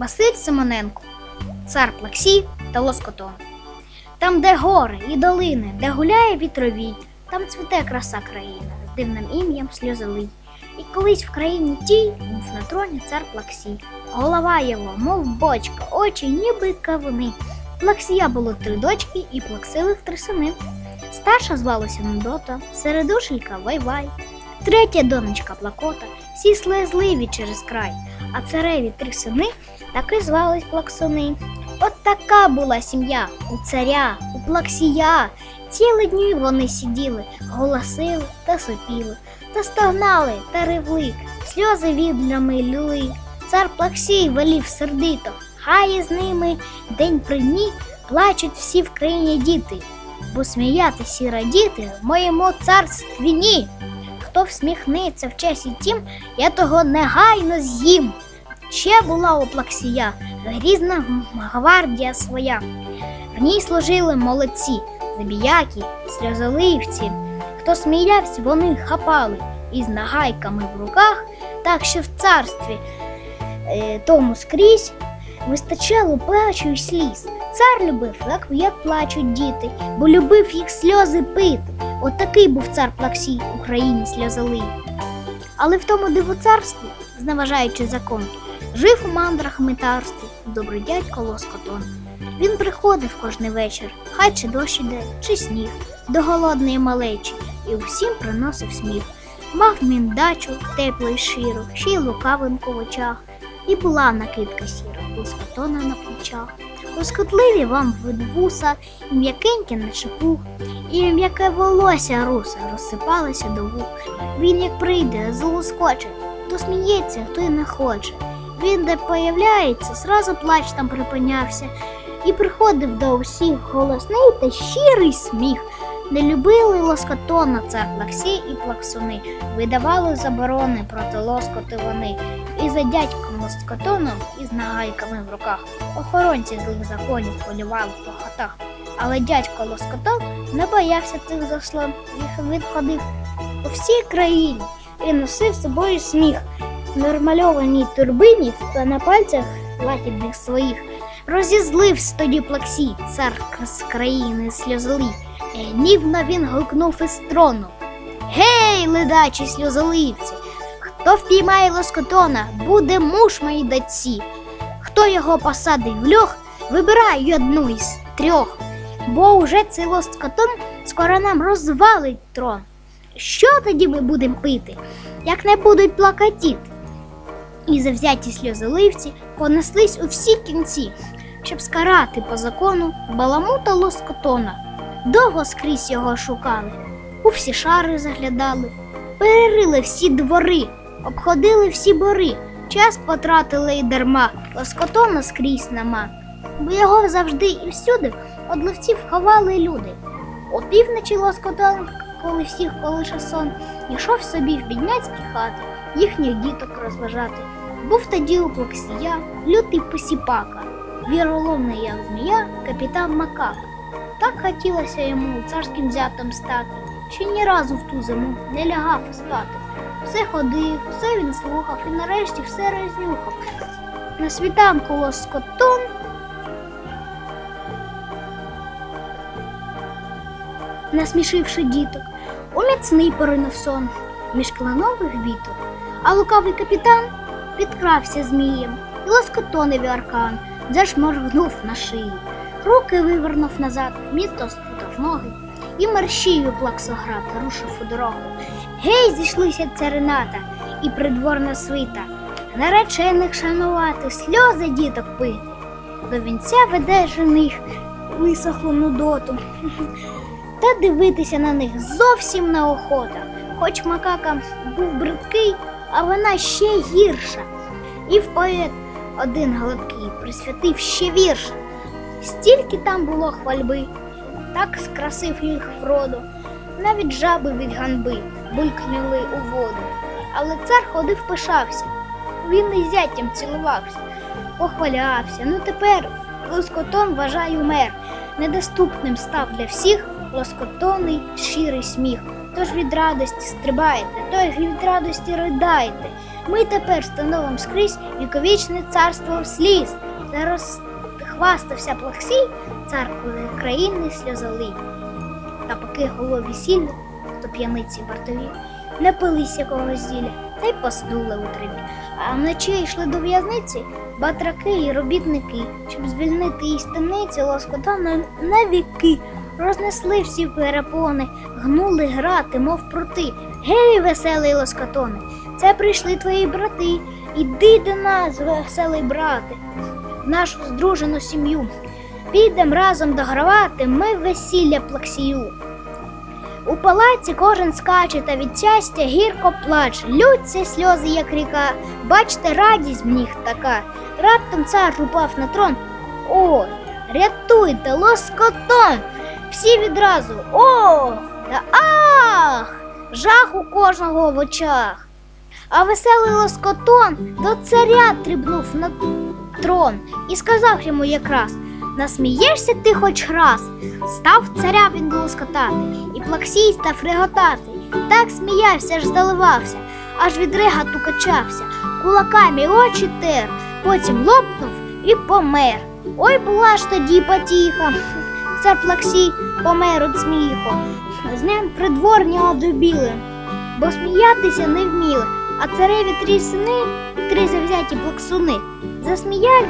Василь Симоненко, цар Плаксій та Лоскотон. Там, де гори і долини, де гуляє вітровій, там цвіте краса країна з дивним ім'ям сльозолий. І колись в країні тій був на троні цар Плаксій. Голова його, мов бочка, очі ніби кавуни. Плаксія було три дочки і плаксивих три сини. Старша звалася Нудота, середушенька Вайвай, третя донечка Плакота, всі слезливі через край, а цареві три сини таки звались Плаксони. От така була сім'я у царя, у Плаксія. Цілі дні вони сиділи, голосили та сопіли, та стогнали та ревли, сльози відлями люли. Цар Плаксій велів сердито, хай із ними день при дні плачуть всі в країні діти, бо сміятися і радіти в моєму царстві ні. Хто всміхнеться в часі тім, я того негайно з'їм. Ще була у Плаксія грізна гвардія своя. В ній служили молодці, забіяки, сльозоливці. Хто сміявся, вони хапали із нагайками в руках, так що в царстві е, тому скрізь вистачало плачу й сліз. Цар любив, як, як плачуть діти, бо любив їх сльози пити. От був цар Плаксій Україні сльозолий. Але в тому дивоцарстві, зневажаючи закон, жив у мандрах метарстві добрий дядько Лоскотон. Він приходив кожний вечір, хай чи дощ іде, чи сніг, до голодної малечі, і усім приносив сміх. Мав він дачу, теплу й ширу, ще й лукавинку в очах, і була накидка сіра, лоскотона на плечах. Лоскотливі вам від вуса, і м'якеньке наче пух, і м'яке волосся руса розсипалося до вух. Він як прийде, злоскоче, то сміється, то й не хоче. Він де появляється, зразу плач там припинявся, і приходив до усіх голосний та щирий сміх. Не любили лоскотона цар Плаксій і плаксуни, видавали заборони проти лоскоти вони, і за дядьком лоскотоном із нагайками в руках охоронці злих законів полювали по хатах. Але дядько лоскотон не боявся цих заслон, їх відходив по всій країні і носив з собою сміх нормальованій турбині та на пальцях лагідних своїх. Розізлився тоді плаксій, цар з країни сльозолий. Гнівно він гукнув із трону. Гей, ледачі сльозоливці! Хто впіймає лоскотона, буде муж моїй дочці. Хто його посадить в льох, вибирай одну із трьох, бо уже цей лоскотон скоро нам розвалить трон. Що тоді ми будемо пити, як не будуть плакатіти? І завзяті сльозоливці понеслись у всі кінці, щоб скарати по закону баламута лоскотона. Довго скрізь його шукали, у всі шари заглядали, перерили всі двори, обходили всі бори, час потратили й дарма, лоскотона скрізь нема, бо його завжди і всюди од ловців ховали люди. Опівночі лоскотон, коли всіх колише сон, йшов собі в бідняцькі хати, їхніх діток розважати. Був тоді у плаксія лютий посіпака, віроломний як змія, капітан Макак. Так хотілося йому царським зятом стати, що ні разу в ту зиму не лягав спати. Все ходив, все він слухав і нарешті все рознюхав. На світанку лоскотон насмішивши діток, у міцний поринув сон між кланових віток, а лукавий капітан підкрався змієм, і лоскотоневі аркан зашморгнув на шиї, руки вивернув назад, місто спутав ноги, і мерщію плаксоград рушив у дорогу. Гей, зійшлися царината і придворна свита, наречених шанувати, сльози діток пити. До вінця веде жених висохлу нудоту. Та дивитися на них зовсім неохота. Хоч макака був бридкий, а вона ще гірша. І в поет один гладкий присвятив ще вірш. Стільки там було хвальби, так скрасив їх Фродо, навіть жаби від ганьби булькнули у воду. Але цар ходив пишався, він із зятям цілувався, похвалявся. Ну тепер лоскотон вважай умер, недоступним став для всіх лоскотонний щирий сміх. Тож від радості стрибайте, той від радості ридайте, Ми тепер встановимо скрізь віковічне царство сліз. Зараз хвастався плаксій, цар країни сльозолий. Та поки голові весілля, то п'яниці вартові, не пились якогось зілля, та й поснули у траві. А вночі йшли до в'язниці батраки і робітники, щоб звільнити із темниці лоскота на віки. Рознесли всі перепони, гнули грати, мов прути. Гей, веселий лоскотоне, це прийшли твої брати. Іди до нас, веселий брате, в нашу здружену сім'ю. Підем разом догравати ми весілля плаксію. У палаці кожен скаче та від щастя гірко плаче, лються сльози, як ріка. Бачте, радість в них така. Раптом цар упав на трон. Ой, рятуйте, лоскотон! Всі відразу о та ах! Жах у кожного в очах. А веселий лоскотон до царя трибнув на трон і сказав йому якраз Насмієшся ти хоч раз. Став царя він лоскотати, і плаксій став реготати. Так сміявся, аж заливався, аж від реготу качався, кулаками очі тер, потім лопнув і помер. Ой, була ж тоді потіха. Цар Плаксій помер від сміху. З ним придворні одубіли, бо сміятися не вміли, а цареві три сини, три завзяті плаксуни, засміяли,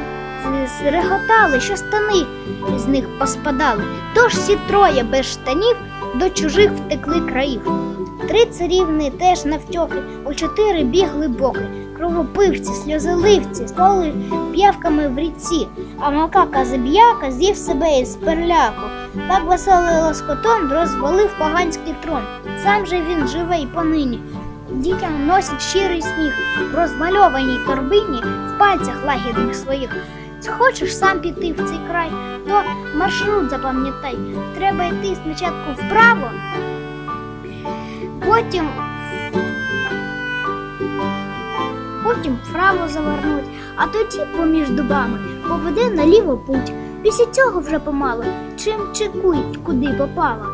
реготали, що штани з них поспадали. Тож всі троє без штанів до чужих втекли країв. Три царівни теж навтьоки, у чотири бігли боки, кровопивці, сльозоливці, стали п'явками в ріці, а макака забіяка з'їв себе із перляку. Так веселий лоскотон розвалив поганський трон. Сам же він живе й понині. Дітям носить щирий сніг в розмальованій торбині в пальцях лагідних своїх. Хочеш сам піти в цей край, то маршрут запам'ятай. Треба йти спочатку вправо, потім, потім вправо завернуть, а тоді поміж дубами поведе наліво путь. Після цього вже помалу чим чекуй, куди попала.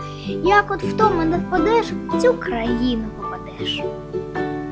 Як от втома не впадеш, в цю країну попадеш.